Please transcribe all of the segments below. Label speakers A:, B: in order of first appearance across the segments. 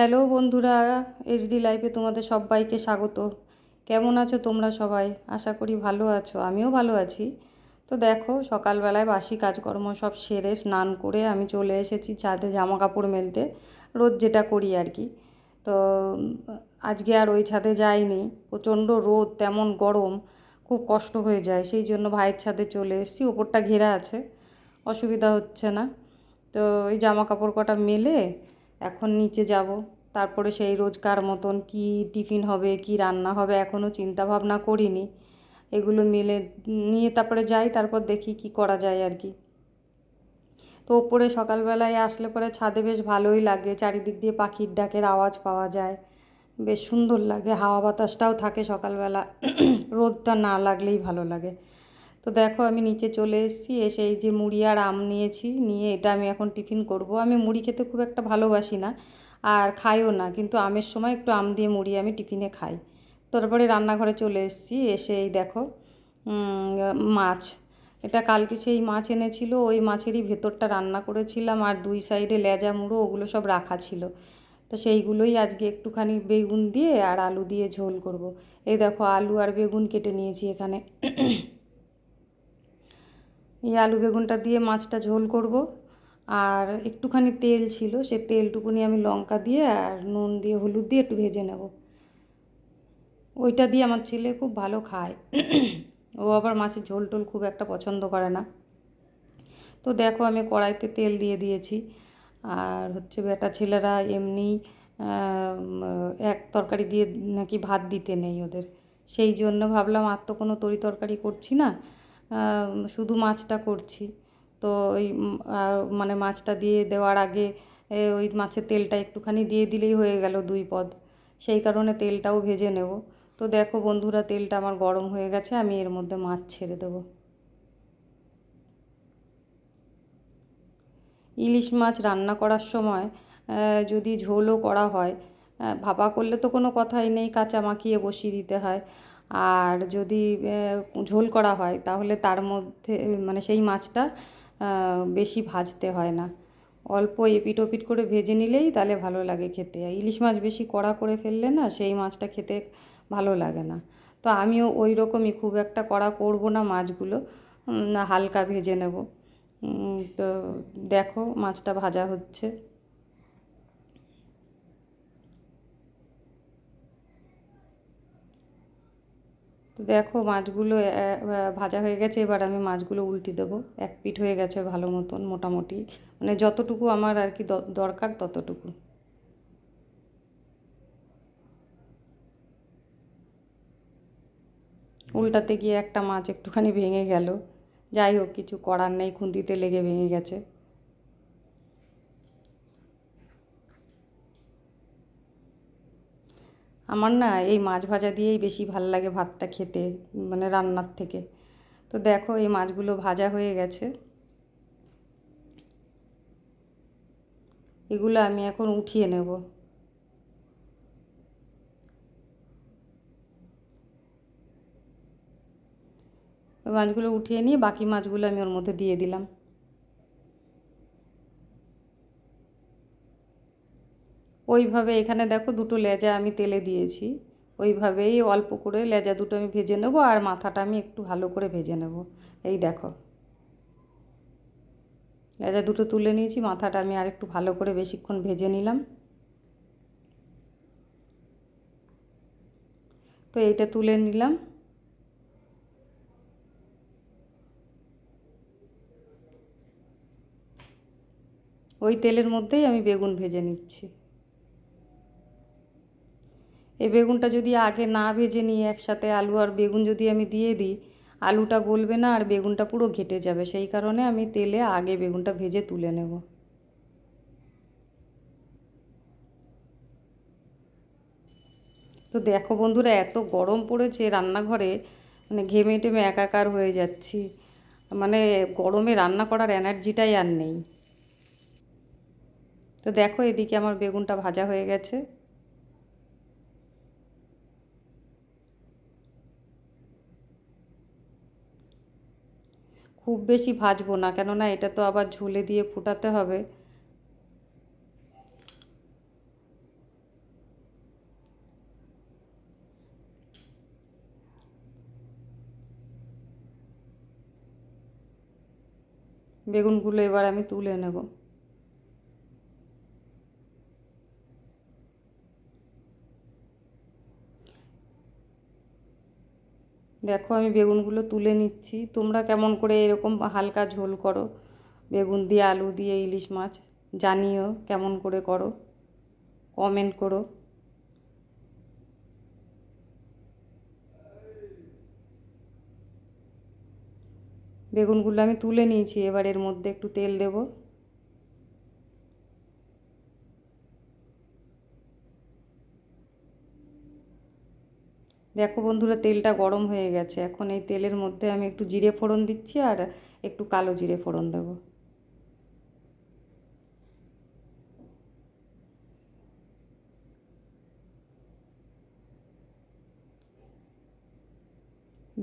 A: Hello বন্ধুরা HD লাইফে তোমাদের সবাইকে স্বাগত। কেমন আছো তোমরা সবাই? আশা করি ভালো আছো, আমিও ভালো আছি। তো দেখো, সকালবেলায় বাসি কাজকর্ম সব সেরে স্নান করে আমি চলে এসেছি ছাদে জামা কাপড় মেলতে, রোজ যেটা করি আর কি। তো আজকে আর ওই ছাদে যাইনি, প্রচণ্ড রোদ, তেমন গরম, খুব কষ্ট হয়ে যায়। সেই জন্য ভাইয়ের ছাদে চলে এসেছি, ওপরটা ঘেরা আছে, অসুবিধা হচ্ছে না। তো এই জামা কাপড় কটা মেলে এখন নিচে যাব। তারপরে সেই রোজকার মতন কি টিফিন হবে, কি রান্না হবে এখনও চিন্তা ভাবনা করিনি। এগুলো মেলে নিয়ে তারপরে যাই, তারপর দেখি কি করা যায় আর কি। তো ওপরে সকালবেলায় আসলে পরে ছাদে বেশ ভালোই লাগে। চারিদিক দিয়ে পাখির ডাকের আওয়াজ পাওয়া যায়। বেশ সুন্দর লাগে। হাওয়া বাতাসটাও থাকে সকালবেলা। রোদটা না লাগলেই ভালো লাগে। তো দেখো আমি নিচে চলে এসেছি, এসে এই যে মুড়ি আর আম নিয়েছি, নিয়ে এটা আমি এখন টিফিন করব। আমি মুড়ি খেতে খুব একটা ভালোবাসি না আর খাইও না, কিন্তু আমের সময় একটু আম দিয়ে মুড়ি আমি টিফিনে খাই। তারপরে রান্নাঘরে চলে এসেছি, এসে এই দেখো মাছ। এটা কালকে সেই মাছ এনেছিল, ওই মাছেরই ভেতরটা রান্না করেছিলাম আর দুই সাইডে লেজা মুড়ো, ওগুলো সব রাখা ছিল। তো সেইগুলোই আজকে একটুখানি বেগুন দিয়ে আর আলু দিয়ে ঝোল করব। এই দেখো আলু আর বেগুন কেটে নিয়েছি এখানে। এই আলু বেগুনটা দিয়ে মাছটা ঝোল করব। আর একটুখানি তেল ছিল, সে তেলটুকুনি আমি লঙ্কা দিয়ে আর নুন দিয়ে হলুদ দিয়ে একটু ভেজে নেব। ওইটা দিয়ে আমার ছেলে খুব ভালো খায়। ও আবার মাছের ঝোল টোল খুব একটা পছন্দ করে না। তো দেখো আমি কড়াইতে তেল দিয়ে দিয়েছি। আর হচ্ছে বেটা ছেলেরা এমনি এক তরকারি দিয়ে নাকি ভাত দিতে নেই ওদের। সেই জন্য ভাবলাম আর তো কোনো তরি তরকারি করছি না। শুধু মাছটা করছি। তো ওই মানে মাছটা দিয়ে দেওয়ার আগে ওই মাছের তেলটা একটুখানি দিয়ে দিলেই হয়ে গেল দুই পদ। সেই কারণে তেলটাও ভেজে নেব। তো দেখো বন্ধুরা, তেলটা আমার গরম হয়ে গেছে, আমি এর মধ্যে মাছ ছেড়ে দেবো। ইলিশ মাছ রান্না করার সময় যদি ঝোলও করা হয় ভাপা করলে তো কোনো কথাই নেই, কাঁচা মাখিয়ে বসিয়ে দিতে হয়। আর যদি ঝোল করা হয় তাহলে তার মধ্যে মানে সেই মাছটা বেশি ভাজতে হয় না। অল্প এপিট ওপিট করে ভেজে নিলেই তাহলে ভালো লাগে খেতে। ইলিশ মাছ বেশি কড়া করে ফেললে না সেই মাছটা খেতে ভালো লাগে না। তো আমিও ওই রকমই খুব একটা কড়া করব না মাছগুলো হালকা ভেজে নেব। তো দেখো মাছটা ভাজা হচ্ছে। তো দেখো মাছগুলো ভাজা হয়ে গেছে, এবার আমি মাছগুলো উল্টে দেবো। এক পিঠ হয়ে গেছে ভালো মতন, মোটামুটি। মানে যতটুকু আমার আর কি দরকার ততটুকু। উল্টাতে গিয়ে একটা মাছ একটুখানি ভেঙে গেল। যাই হোক, কিছু করার নেই, খুন্তিতে লেগে ভেঙে গেছে। আমার না এই মাছ ভাজা দিয়েই বেশি ভালো লাগে ভাতটা খেতে মানে রান্নার থেকে। তো দেখো, এই মাছগুলো ভাজা হয়ে গেছে। এগুলো আমি এখন উঠিয়ে নেব। মাছগুলো উঠিয়ে নিয়ে বাকি মাছগুলো আমি ওর মধ্যে দিয়ে দিলাম। ওইভাবে এখানে দেখো দুটো লেজা আমি তেলে দিয়েছি। ওইভাবেই অল্প করে লেজা দুটো আমি ভেজে নেব আর মাথাটা আমি একটু ভালো করে ভেজে নেব। এই দেখো। লেজা দুটো তুলে নিয়েছি, মাথাটা আমি আর একটু ভালো করে বেশিক্ষণ ভেজে নিলাম। তো এইটা তুলে নিলাম। ওই তেলের মধ্যেই আমি বেগুন ভেজে নিচ্ছি। এই বেগুনটা যদি আগে না ভেজে নিই একসাথে আলু আর বেগুন যদি আমি দিয়ে দিই, আলুটা গলবে না আর বেগুনটা পুরো ঘেটে যাবে। সেই কারণে আমি তেলে আগে বেগুনটা ভেজে তুলে নেব। তো দেখো বন্ধুরা, এত গরম পড়েছে রান্নাঘরে মানে ঘেমে টেমে একাকার হয়ে যাচ্ছি। মানে গরমে রান্না করার এনার্জিটাই আর নেই। তো দেখো এদিকে আমার বেগুনটা ভাজা হয়ে গেছে। খুব বেশি ভাজবো না, কেননা এটা তো আবার ঝুলে দিয়ে ফুটাতে হবে। বেগুনগুলো এবার আমি তুলে নেব। দেখো আমি বেগুনগুলো তুলে নিচ্ছি। তোমরা কেমন করে এরকম হালকা ঝোল করো। বেগুন দিয়ে আলু দিয়ে ইলিশ মাছ, জানিও কেমন করে করো। কমেন্ট করো। বেগুনগুলো আমি তুলে নিয়েছি, এবার এর মধ্যে একটু তেল দেব। দেখো বন্ধুরা, তেলটা গরম হয়ে গেছে। এখন এই তেলের মধ্যে আমি একটু জিরে ফোড়ন দিচ্ছি আর একটু কালো জিরে ফোড়ন দেবো।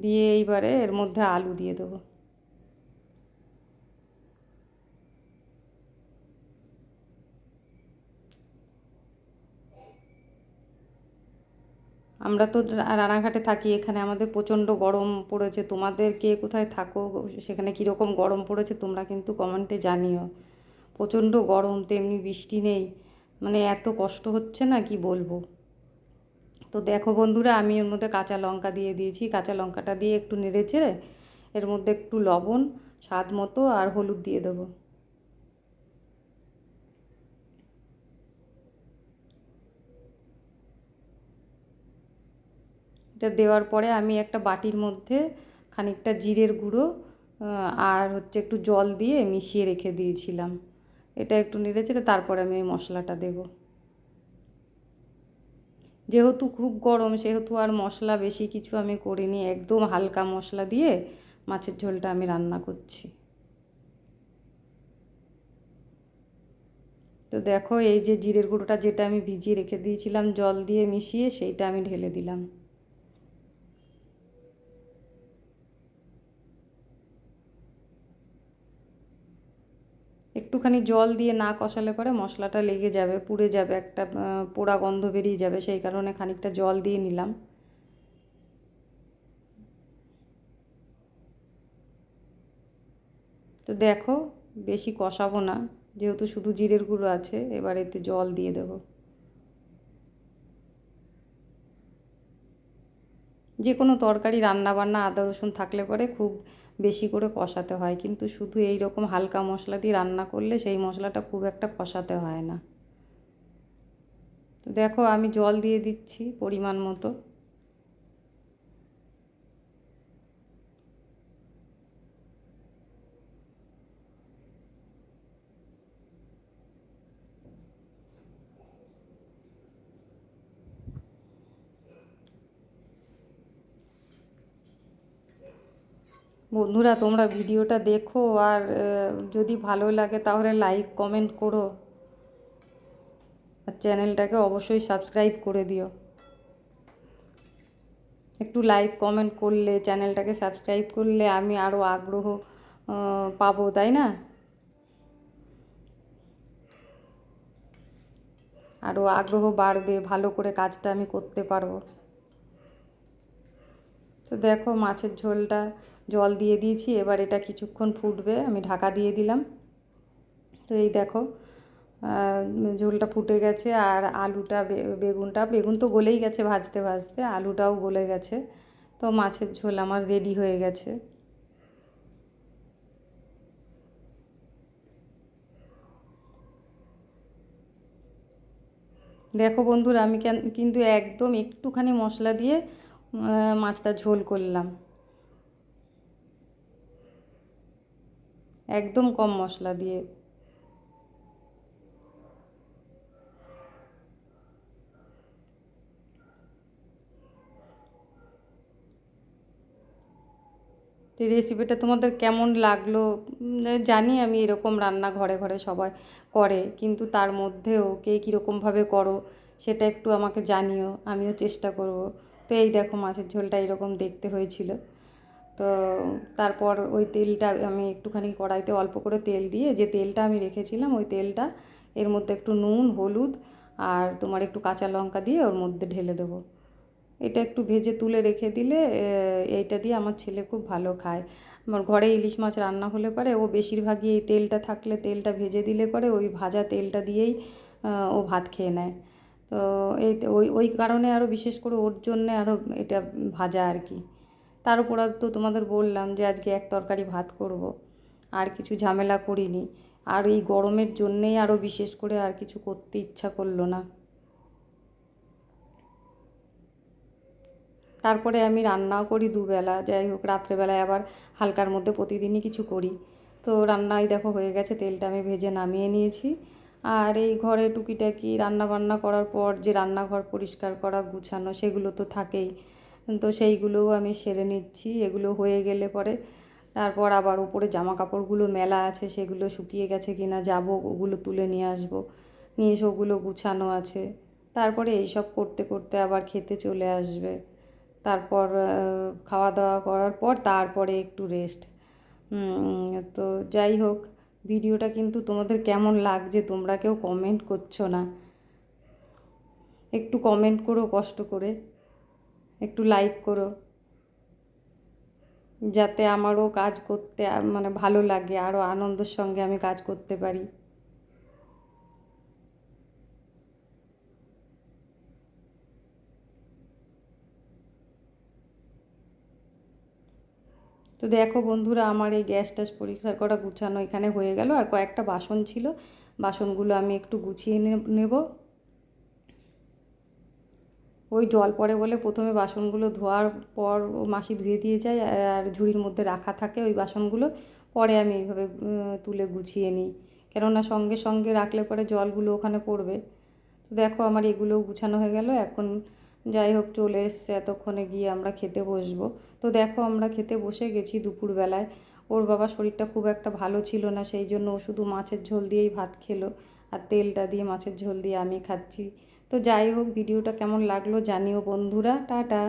A: দিয়ে এইবারে এর মধ্যে আলু দিয়ে দেবো। আমরা তো রানাঘাটে থাকি, এখানে আমাদের প্রচণ্ড গরম পড়েছে। তোমাদের কে কোথায় থাকো? সেখানে কীরকম গরম পড়েছে তোমরা কিন্তু কমেন্টে জানিও। প্রচণ্ড গরম, তেমনি বৃষ্টি নেই। মানে এত কষ্ট হচ্ছে না, কি বলব? তো দেখো বন্ধুরা, আমি ওর মধ্যে কাঁচা লঙ্কা দিয়ে দিয়েছি। কাঁচা লঙ্কাটা দিয়ে একটু নেড়ে চেড়ে, এর মধ্যে একটু লবণ, স্বাদ মতো আর হলুদ দিয়ে দেবো। এটা দেওয়ার পরে আমি একটা বাটির মধ্যে খানিকটা জিরের গুঁড়ো আর হচ্ছে একটু জল দিয়ে মিশিয়ে রেখে দিয়েছিলাম। এটা একটু নেড়ে চেড়ে তারপরে আমি মশলাটা দেবো। যেহেতু খুব গরম, সেহেতু আর মশলা বেশি কিছু আমি করিনি, একদম হালকা মশলা দিয়ে মাছের ঝোলটা আমি রান্না করছি। তো দেখো, এই যে জিরের গুঁড়োটা যেটা আমি ভিজিয়ে রেখে দিয়েছিলাম, জল দিয়ে মিশিয়ে সেইটা আমি ঢেলে দিলাম। একটুখানি জল দিয়ে না কষালে পরে মশলাটা লেগে যাবে, পুড়ে যাবে, একটা পোড়া গন্ধ বেরিয়ে যাবে, সেই কারণে খানিকটা জল দিয়ে নিলাম। তো দেখো, বেশি কষাবো না, যেহেতু শুধু জিরের গুঁড়ো আছে, এবার এতে জল দিয়ে দেবো। যে কোনো তরকারি রান্না বান্না আদা, রসুন থাকলে পরে খুব বেশি করে কষাতে হয়। কিন্তু শুধু এই রকম হালকা মশলা দিয়ে রান্না করলে সেই মশলাটা খুব একটা কষাতে হয় না। তো দেখো আমি জল দিয়ে দিচ্ছি পরিমাণ মতো। বন্ধুরা, তোমরা ভিডিওটা দেখো আর যদি ভালো লাগে তাহলে লাইক কমেন্ট করো। আর চ্যানেলটাকে অবশ্যই সাবস্ক্রাইব করে দিও। একটু লাইক কমেন্ট করলে, চ্যানেলটাকে সাবস্ক্রাইব করলে আমি আরও আগ্রহ পাবো, তাই না? আরও আগ্রহ বাড়বে, ভালো করে কাজটা আমি করতে পারব। তো দেখো মাছের ঝোলটা। জল দিয়ে দিয়েছি, এবার এটা কিছুক্ষণ ফুটবে, আমি ঢাকা দিয়ে দিলাম। তো এই দেখো ঝোলটা ফুটে গেছে আর আলুটা বেগুনটা, বেগুন তো গলেই গেছে ভাজতে ভাজতে, আলুটাও গলে গেছে। তো মাছের ঝোল আমার রেডি হয়ে গেছে। দেখো বন্ধুরা, আমি কিন্তু একদম একটুখানি মশলা দিয়ে মাছটা ঝোল করলাম। একদম কম মশলা দিয়ে। তো রেসিপিটা তোমাদের কেমন লাগল? জানি আমি এরকম রান্না ঘরে ঘরে সবাই করে, কিন্তু তার মধ্যেও কে কীরকমভাবে করো সেটা একটু আমাকে জানিও, আমিও চেষ্টা করব। তো এই দেখো মাছের ঝোলটা এরকম দেখতে হয়েছিল। তো তারপর ওই তেলটা আমি একটুখানি কড়াইতে অল্প করে তেল দিয়ে যে তেলটা আমি রেখেছিলাম, ওই তেলটা, এর মধ্যে একটু নুন, হলুদ আর তোমার একটু কাঁচা লঙ্কা দিয়ে ওর মধ্যে ঢেলে দেবো। এটা একটু ভেজে তুলে রেখে দিলে এইটা দিয়ে আমার ছেলে খুব ভালো খায়। আমার ঘরে ইলিশ মাছ রান্না হলে পরে, ও বেশিরভাগই এই তেলটা থাকলে তেলটা ভেজে দিলে পরে, ওই ভাজা তেলটা দিয়েই ও ভাত খেয়ে নেয়। তো এই, ওই ওই কারণে আরও বিশেষ করে ওর জন্যে আরও এটা ভাজা আর কি। তার উপর তো তোমাদের বললাম যে আজকে এক তরকারি ভাত করব। আর কিছু ঝামেলা করিনি। আর এই গরমের জন্যেই আরও বিশেষ করে আর কিছু করতে ইচ্ছা করল না। তারপরে আমি রান্নাও করি দুবেলা। যাই হোক, রাত্রেবেলায় আবার হালকার মধ্যে প্রতিদিনই কিছু করি। তো রান্নাই দেখো হয়ে গেছে, তেলটা আমি ভেজে নামিয়ে নিয়েছি। আর এই ঘরে টুকিটাকি রান্না বান্না করার পর যে রান্নাঘর পরিষ্কার করা, গুছানো, সেগুলো তো থাকেই। তো সেইগুলোও আমি সেরে নিচ্ছি, এগুলো হয়ে গেলে পরে তারপর আবার উপরে জামা কাপড়গুলো মেলা আছে, সেগুলো শুকিয়ে গেছে কি না যাব, ওগুলো তুলে নিয়ে আসব। নিয়ে এসে ওগুলো গুছানো আছে। তারপরে এইসব করতে করতে আবার খেতে চলে আসবে। তারপর খাওয়া দাওয়া করার পর তারপরে একটু রেস্ট তো যাই হোক, ভিডিওটা কিন্তু তোমাদের কেমন লাগছে তোমরা কেউ কমেন্ট করছ না। একটু কমেন্ট করো কষ্ট করে। একটু লাইক করো। যাতে আমারও কাজ করতে মানে ভালো লাগে আরও আনন্দের সঙ্গে আমি কাজ করতে পারি। তো দেখো বন্ধুরা, আমার এই গ্যাস ট্যাস পরিষ্কার করা গুছানো এখানে হয়ে গেল। আর কয়েকটা বাসন ছিল, বাসনগুলো আমি একটু গুছিয়ে নেব। ওই জল পড়ে বলে প্রথমে বাসনগুলো ধোয়ার পর ও মাসি ধুয়ে দিয়ে যায়, আর ঝুড়ির মধ্যে রাখা থাকে ওই বাসনগুলো। পরে আমি এইভাবে তুলে গুছিয়ে নিই। কেননা সঙ্গে সঙ্গে রাখলে পরে জলগুলো ওখানে পড়বে। তো দেখো আমার এগুলোও গুছানো হয়ে গেল, এখন যাই হোক চলে এসছে, এতক্ষণে গিয়ে আমরা খেতে বসবো। তো দেখো আমরা খেতে বসে গেছি দুপুরবেলায়। ওর বাবা শরীরটা খুব একটা ভালো ছিল না, সেই জন্য ও শুধু মাছের ঝোল দিয়েই ভাত খেলো, আর তেলটা দিয়ে মাছের ঝোল দিয়ে আমি খাচ্ছি। তো যাই হোক ভিডিওটা কেমন লাগল জানিও বন্ধুরা টাটা।